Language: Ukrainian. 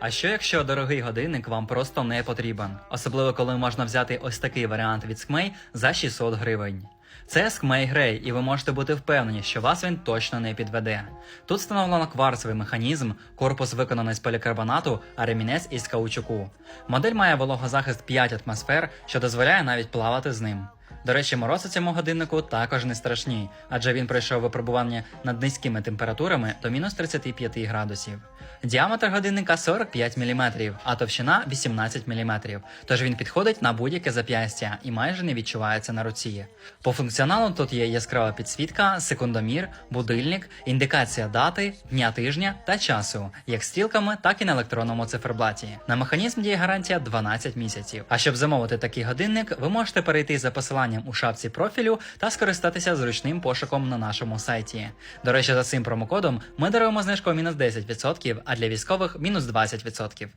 А що якщо дорогий годинник вам просто не потрібен? Особливо коли можна взяти ось такий варіант від Скмей за 600 гривень. Це Скмей Грей, і ви можете бути впевнені, що вас він точно не підведе. Тут встановлено кварцевий механізм, корпус виконаний з полікарбонату, а ремінець із каучуку. Модель має вологозахист 5 атмосфер, що дозволяє навіть плавати з ним. До речі, морози цьому годиннику також не страшні, адже він пройшов випробування над низькими температурами до мінус 35 градусів. Діаметр годинника 45 мм, а товщина 18 мм, тож він підходить на будь-яке зап'ястя і майже не відчувається на руці. По функціоналу тут є яскрава підсвітка, секундомір, будильник, індикація дати, дня тижня та часу, як стрілками, так і на електронному циферблаті. На механізм діє гарантія 12 місяців. А щоб замовити такий годинник, ви можете перейти за посиланням у шапці профілю та скористатися зручним пошуком на нашому сайті. До речі, за цим промокодом ми даруємо знижку мінус 10%, а для військових мінус 20%.